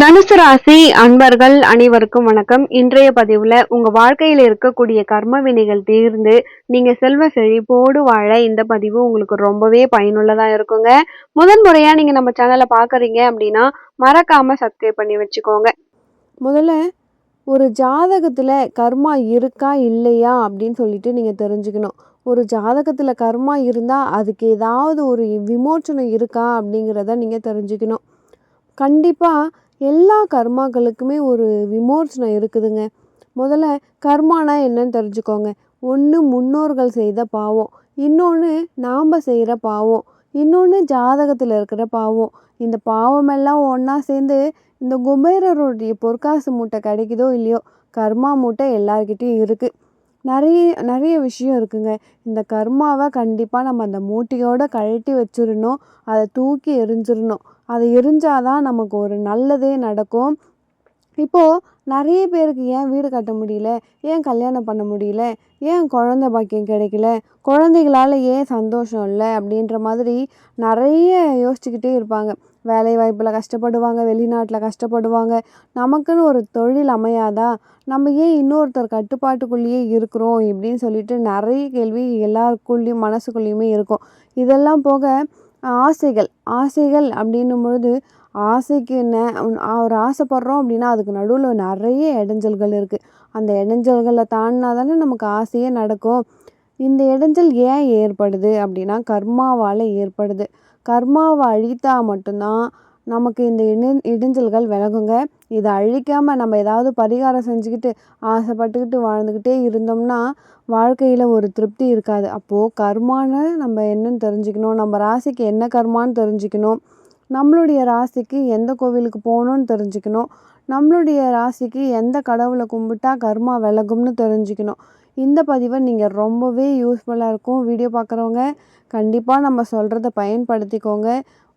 தனுசு ராசி அன்பர்கள் அனைவருக்கும் வணக்கம். இன்றைய பதிவுல உங்க வாழ்க்கையில இருக்கக்கூடிய கர்ம வினைகள் தீர்ந்து நீங்க செல்வ செழிப்போடு வாழ இந்த பதிவு உங்களுக்கு ரொம்பவே பயனுள்ளதா இருக்குங்க. முதன் முறையா நீங்க நம்ம சேனலை பாக்குறீங்க அப்படின்னா மறக்காம சப்ஸ்கிரைப் பண்ணி வச்சுக்கோங்க. முதல்ல ஒரு ஜாதகத்தில் கர்மா இருக்கா இல்லையா அப்படின்னு சொல்லிட்டு நீங்கள் தெரிஞ்சுக்கணும். ஒரு ஜாதகத்தில் கர்மா இருந்தால் அதுக்கு ஏதாவது ஒரு விமோச்சனம் இருக்கா அப்படிங்கிறத நீங்கள் தெரிஞ்சுக்கணும். கண்டிப்பாக எல்லா கர்மாக்களுக்குமே ஒரு விமோச்சனம் இருக்குதுங்க. முதல்ல கர்மானா என்னன்னு தெரிஞ்சுக்கோங்க. ஒன்று முன்னோர்கள் செய்த பாவம். இன்னொன்று நாம் செய்கிற பாவம். இன்னொன்று ஜாதகத்தில் இருக்கிற பாவம். இந்த பாவமெல்லாம் ஒன்றா சேர்ந்து இந்த குபேரருடைய பொற்காசு மூட்டை கிடைக்குதோ இல்லையோ கர்மா மூட்டை எல்லார்கிட்டேயும் இருக்குது நிறைய நிறைய விஷயம் இருக்குங்க. இந்த கர்மாவை கண்டிப்பாக நம்ம அந்த மூட்டையோடு கழட்டி வச்சிடணும் அதை தூக்கி எரிஞ்சிடணும் அதை எரிஞ்சாதான் நமக்கு ஒரு நல்லதே நடக்கும். இப்போது நிறைய பேருக்கு ஏன் வீடு கட்ட முடியல? ஏன் கல்யாணம் பண்ண முடியல? ஏன் குழந்த பாக்கியம் கிடைக்கல? குழந்தைகளால் ஏன் சந்தோஷம் இல்லை? அப்படின்ற மாதிரி நிறைய யோசிச்சுக்கிட்டே இருப்பாங்க. வேலை வாய்ப்பில் கஷ்டப்படுவாங்க வெளிநாட்டில் கஷ்டப்படுவாங்க. நமக்குன்னு ஒரு தொழில் அமையாதா? நம்ம ஏன் இன்னொருத்தர் கட்டுப்பாட்டுக்குள்ளேயே இருக்கிறோம்? இப்படின்னு சொல்லிட்டு நிறைய கேள்வி எல்லாருக்குள்ளேயும் மனசுக்குள்ளேயுமே இருக்கும். இதெல்லாம் போக ஆசைகள் ஆசைகள் அப்படின்னும் பொழுது ஆசைக்கு என்ன ஒரு ஆசைப்படுறோம் அப்படின்னா அதுக்கு நடுவில் நிறைய இடைஞ்சல்கள் இருக்குது அந்த இடைஞ்சல்களை தாண்டினா தானே நமக்கு ஆசையே நடக்கும். இந்த இடைஞ்சல் ஏன் ஏற்படுது அப்படின்னா கர்மாவால் ஏற்படுது. கர்மாவை அழித்தால் மட்டும்தான் நமக்கு இந்த இடை இடைஞ்சல்கள் விலகுங்க. இதை அழிக்காமல் நம்ம ஏதாவது பரிகாரம் செஞ்சுக்கிட்டு ஆசைப்பட்டுக்கிட்டு வாழ்ந்துக்கிட்டே இருந்தோம்னா வாழ்க்கையில் ஒரு திருப்தி இருக்காது. அப்போது கர்மான்னு நம்ம என்னன்னு தெரிஞ்சுக்கணும். நம்ம ராசிக்கு என்ன கர்மான்னு தெரிஞ்சுக்கணும். நம்மளுடைய ராசிக்கு எந்த கோவிலுக்கு போகணுன்னு தெரிஞ்சுக்கணும். நம்மளுடைய ராசிக்கு எந்த கடவுளை கும்பிட்டா கர்மா விலகும்னு தெரிஞ்சுக்கணும். இந்த பதிவை நீங்கள் ரொம்பவே யூஸ்ஃபுல்லாக இருக்கும். வீடியோ பார்க்குறவங்க கண்டிப்பாக நம்ம சொல்கிறத பயன்படுத்திக்கோங்க.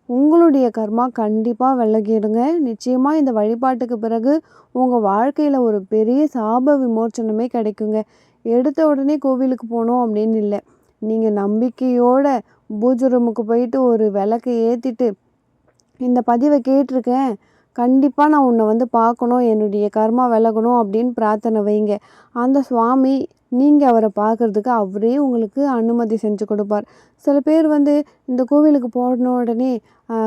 உங்களுடைய கர்மா கண்டிப்பாக விலகிடுங்க. நிச்சயமாக இந்த வழிபாட்டுக்கு பிறகு உங்கள் வாழ்க்கையில் ஒரு பெரிய சாப விமோச்சனமே கிடைக்குங்க. எடுத்த உடனே கோவிலுக்கு போகணும் அப்படின்னு இல்லை. நீங்கள் நம்பிக்கையோட பூஜை ரூமுக்கு போயிட்டு ஒரு விளக்கு ஏற்றிட்டு இந்த பதிவை கேட்டிருக்கேன். கண்டிப்பாக நான் உன்னை வந்து பார்க்கணும் என்னுடைய கர்மா விலகணும் அப்படின்னு பிரார்த்தனை வைங்க. அந்த சுவாமி நீங்கள் அவரை பார்க்குறதுக்கு அவரே உங்களுக்கு அனுமதி செஞ்சு கொடுப்பார். சில பேர் வந்து இந்த கோவிலுக்கு போன உடனே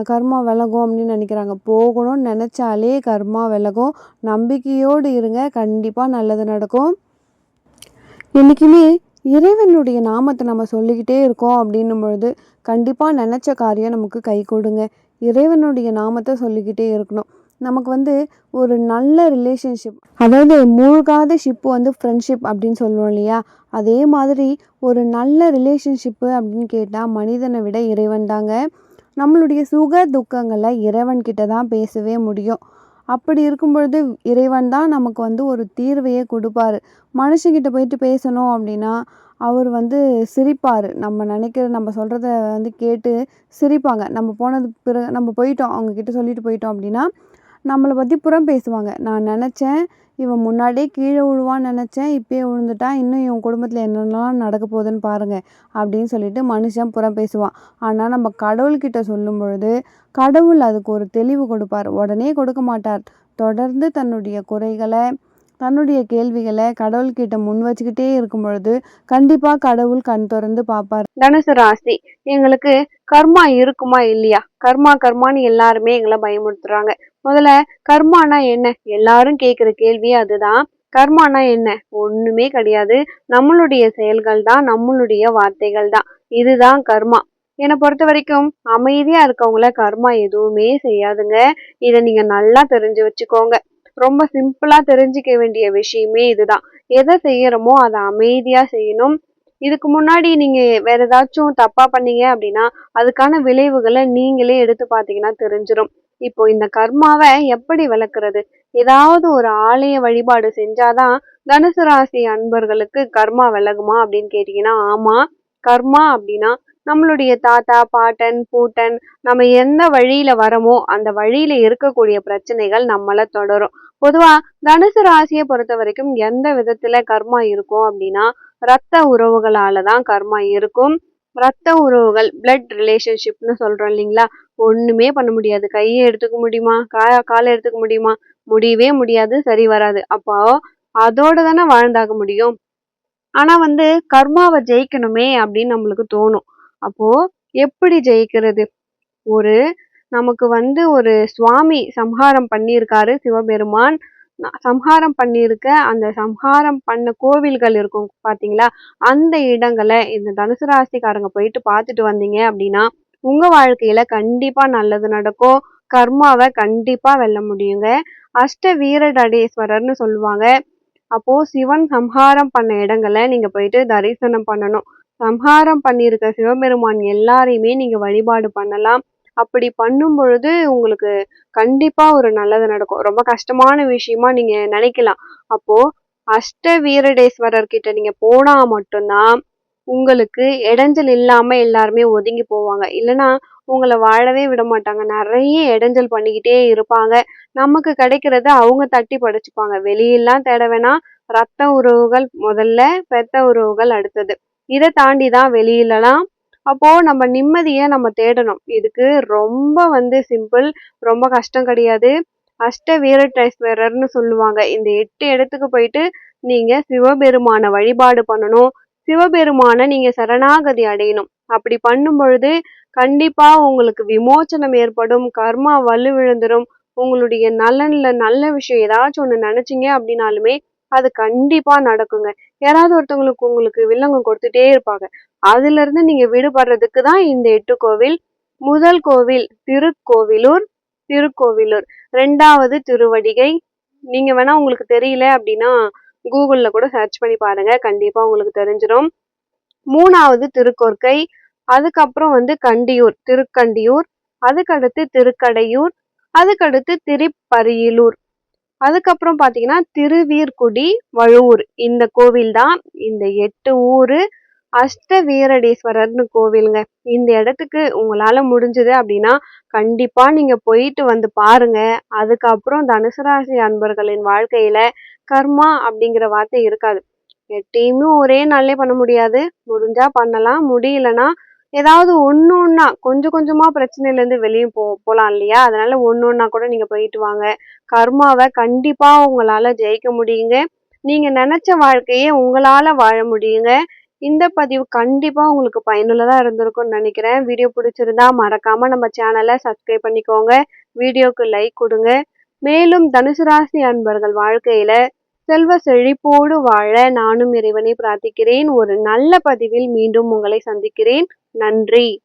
கர்மா விலகும் அப்படின்னு நினைக்கிறாங்க. போகணும்னு நினச்சாலே கர்மா விலகும். நம்பிக்கையோடு இருங்க கண்டிப்பாக நல்லது நடக்கும். என்றைக்குமே இறைவனுடைய நாமத்தை நம்ம சொல்லிக்கிட்டே இருக்கோம் அப்படின்னும் பொழுது கண்டிப்பாக நினச்ச காரியம் நமக்கு கை கொடுங்க. இறைவனுடைய நாமத்தை சொல்லிக்கிட்டே இருக்கணும். நமக்கு வந்து ஒரு நல்ல ரிலேஷன்ஷிப் அதாவது மூழ்காத ஷிப்பு வந்து ஃப்ரெண்ட்ஷிப் அப்படின்னு சொல்லுவோம் இல்லையா? அதே மாதிரி ஒரு நல்ல ரிலேஷன்ஷிப்பு அப்படின்னு கேட்டால் மனிதனை விட இறைவன் தாங்க. நம்மளுடைய சுக துக்கங்களை இறைவன்கிட்ட தான் பேசவே முடியும். அப்படி இருக்கும் பொழுது இறைவன் தான் நமக்கு வந்து ஒரு தீர்வையே கொடுப்பாரு. மனுஷங்கிட்ட போயிட்டு பேசணும் அப்படின்னா அவர் வந்து சிரிப்பார். நம்ம நினைக்கிற நம்ம சொல்கிறத வந்து கேட்டு சிரிப்பாங்க. நம்ம போனது பிறகு நம்ம போயிட்டோம் அவங்கக்கிட்ட சொல்லிட்டு போயிட்டோம் அப்படின்னா நம்மளை பற்றி புறம் பேசுவாங்க. நான் நினச்சேன் இவன் முன்னாடியே கீழே விழுவான்னு நினச்சேன் இப்போயே விழுந்துட்டான் இன்னும் இவன் குடும்பத்தில் என்னென்னலாம் நடக்க போகுதுன்னு பாருங்கள் அப்படின்னு சொல்லிட்டு மனுஷன் புறம் பேசுவான். ஆனால் நம்ம கடவுள்கிட்ட சொல்லும் பொழுது கடவுள் அதுக்கு ஒரு தெளிவு கொடுப்பார். உடனே கொடுக்க மாட்டார். தொடர்ந்து தன்னுடைய குறைகளை தன்னுடைய கேள்விகளை கடவுள்கிட்ட முன் வச்சுக்கிட்டே இருக்கும் பொழுது கண்டிப்பா கடவுள் கண் திறந்து பார்ப்பார். தனுசு ராசி எங்களுக்கு கர்மா இருக்குமா இல்லையா? கர்மா கர்மான்னு எல்லாருமே எங்களை பயமுறுத்துறாங்க. முதல்ல கர்மானா என்ன? எல்லாரும் கேட்குற கேள்வி அதுதான். கர்மானா என்ன? ஒண்ணுமே கிடையாது. நம்மளுடைய செயல்கள் தான் நம்மளுடைய வார்த்தைகள் தான். இதுதான் கர்மா. என்னை பொறுத்த வரைக்கும் அமைதியா இருக்கவங்கள கர்மா எதுவுமே செய்யாதுங்க. இதை நீங்க நல்லா தெரிஞ்சு வச்சுக்கோங்க. ரொம்ப சிம்பிளா தெரிஞ்சுக்க வேண்டிய விஷயமே இதுதான். எதை செய்யறோமோ அதை அமைதியா செய்யணும். இதுக்கு முன்னாடி நீங்க வேற ஏதாச்சும் தப்பா பண்ணீங்க அப்படின்னா அதுக்கான விளைவுகளை நீங்களே எடுத்து பார்த்தீங்கன்னா தெரிஞ்சிடும் இப்போ இந்த கர்மாவை எப்படி விளக்குறது? ஏதாவது ஒரு ஆலய வழிபாடு செஞ்சாதான் தனுசு ராசி அன்பர்களுக்கு கர்மா விலகுமா அப்படின்னு கேட்டீங்கன்னா ஆமா கர்மா அப்படின்னா நம்மளுடைய தாத்தா பாட்டன் பூட்டன் நம்ம எந்த வழியில வரமோ அந்த வழியில இருக்கக்கூடிய பிரச்சனைகள் நம்மள தொடரும். பொதுவா தனுசு ராசியை பொறுத்த வரைக்கும் எந்த விதத்துல கர்மா இருக்கும் அப்படின்னா ரத்த உறவுகளால தான் கர்மா இருக்கும். ரத்த உறவுகள் பிளட் ரிலேஷன்ஷிப்னு சொல்றோம் இல்லைங்களா? ஒண்ணுமே பண்ண முடியாது. கையை எடுத்துக்க முடியுமா? கா காலை எடுத்துக்க முடியுமா? முடியவே முடியாது. சரி வராது. அப்போ அதோட தானே வாழ்ந்தாக முடியும். ஆனா வந்து கர்மாவை ஜெயிக்கணுமே அப்படின்னு நம்மளுக்கு தோணும். அப்போ எப்படி ஜெயிக்கிறது? ஒரு நமக்கு வந்து ஒரு சுவாமி சம்ஹாரம் பண்ணியிருக்காரு சிவபெருமான். சம்ஹாரம் பண்ணியிருக்க அந்த சம்ஹாரம் பண்ண கோவில்கள் இருக்கும் பாத்தீங்களா அந்த இடங்களை இந்த தனுசு ராசிக்காரங்க போயிட்டு பார்த்துட்டு வந்தீங்க அப்படின்னா உங்க வாழ்க்கையில கண்டிப்பா நல்லது நடக்கும். கர்மாவை கண்டிப்பா வெல்ல முடியுங்க. அஷ்ட வீரடடேஸ்வரர்னு சொல்லுவாங்க. அப்போ சிவன் சம்ஹாரம் பண்ண இடங்களை நீங்க போயிட்டு தரிசனம் பண்ணணும். சம்ஹாரம் பண்ணியிருக்க சிவபெருமான் எல்லாரையுமே நீங்க வழிபாடு பண்ணலாம். அப்படி பண்ணும் பொழுது உங்களுக்கு கண்டிப்பா ஒரு நல்லது நடக்கும். ரொம்ப கஷ்டமான விஷயமா நீங்க நினைக்கலாம். அப்போ அஷ்ட வீரடேஸ்வரர் கிட்ட நீங்க போனா மட்டும்தான் உங்களுக்கு இடைஞ்சல் இல்லாம எல்லாருமே ஒதுங்கி போவாங்க. இல்லைன்னா உங்களை வாழவே விட மாட்டாங்க. நிறைய இடைஞ்சல் பண்ணிக்கிட்டே இருப்பாங்க. நமக்கு கிடைக்கிறத அவங்க தட்டி படைச்சுப்பாங்க. வெளியெல்லாம் தேட வேணாம் ரத்த உறவுகள் முதல்ல பெத்த உறவுகள் அடுத்தது. இதை தாண்டி தான் வெளியிலலாம் அப்போ நம்ம நிம்மதியை நம்ம தேடணும். இதுக்கு ரொம்ப வந்து சிம்பிள் ரொம்ப கஷ்டம் கிடையாது. அஷ்ட வீரட்டேஸ்வரர்னு சொல்லுவாங்க. இந்த எட்டு இடத்துக்கு போயிட்டு நீங்க சிவபெருமான வழிபாடு பண்ணணும். சிவபெருமான நீங்க சரணாகதி அடையணும். அப்படி பண்ணும் பொழுது கண்டிப்பா உங்களுக்கு விமோச்சனம் ஏற்படும் கர்மா வலு விழுந்துரும். உங்களுடைய நலன்ல நல்ல விஷயம் ஏதாச்சும் ஒண்ணு நினைச்சீங்க அப்படின்னாலுமே அது கண்டிப்பா நடக்குங்க. யாராவது ஒருத்தவங்களுக்கு உங்களுக்கு வில்லங்கம் கொடுத்துட்டே இருப்பாங்க. அதுல இருந்து நீங்க விடுபடுறதுக்கு தான் இந்த எட்டு கோவில். முதல் கோவில் திருக்கோவிலூர் திருக்கோவிலூர். ரெண்டாவது திருவடிகை. நீங்க வேணா உங்களுக்கு தெரியல அப்படின்னா கூகுளில் கூட சர்ச் பண்ணி பாருங்கள் கண்டிப்பாக உங்களுக்கு தெரிஞ்சிடும் மூணாவது திருக்கோர்க்கை அதுக்கப்புறம் வந்து கண்டியூர் திருக்கண்டியூர் அதுக்கடுத்து திருக்கடையூர் அதுக்கடுத்து திருப்பரியிலூர். அதுக்கப்புறம் பார்த்தீங்கன்னா திருவீர்குடி வழுவூர். இந்த கோவில் தான் இந்த எட்டு ஊர் அஷ்ட வீரடீஸ்வரர்னு கோவிலுங்க. இந்த இடத்துக்கு உங்களால் முடிஞ்சது அப்படின்னா கண்டிப்பாக நீங்கள் போயிட்டு வந்து பாருங்க. அதுக்கப்புறம் தனுசு ராசி அன்பர்களின் வாழ்க்கையில் கர்மா அப்படிங்கிற வார்த்தை இருக்காது. எட்டையுமே ஒரே நாள்லயே பண்ண முடியாது. முடிஞ்சா பண்ணலாம். முடியலன்னா ஏதாவது ஒன்று ஒன்றா கொஞ்சம் கொஞ்சமாக பிரச்சனையிலேருந்து வெளியும் வெளியே போ போகலாம் இல்லையா? அதனால ஒன்று ஒன்றா கூட நீங்கள் போயிட்டு வாங்க. கர்மாவை கண்டிப்பாக உங்களால் ஜெயிக்க முடியுங்க. நீங்கள் நினச்ச வாழ்க்கையே உங்களால் வாழ முடியுங்க. இந்த பதிவு கண்டிப்பாக உங்களுக்கு பயனுள்ளதாக இருந்திருக்கும்னு நினைக்கிறேன். வீடியோ பிடிச்சிருந்தா மறக்காமல் நம்ம சேனலை சப்ஸ்கிரைப் பண்ணிக்கோங்க. வீடியோக்கு லைக் கொடுங்க. மேலும் தனுசு ராசி அன்பர்கள் வாழ்க்கையில செல்வ செழிப்போடு வாழ நானும் இறைவனை பிரார்த்திக்கிறேன். ஒரு நல்ல பதிவில் மீண்டும் உங்களை சந்திக்கிறேன். நன்றி.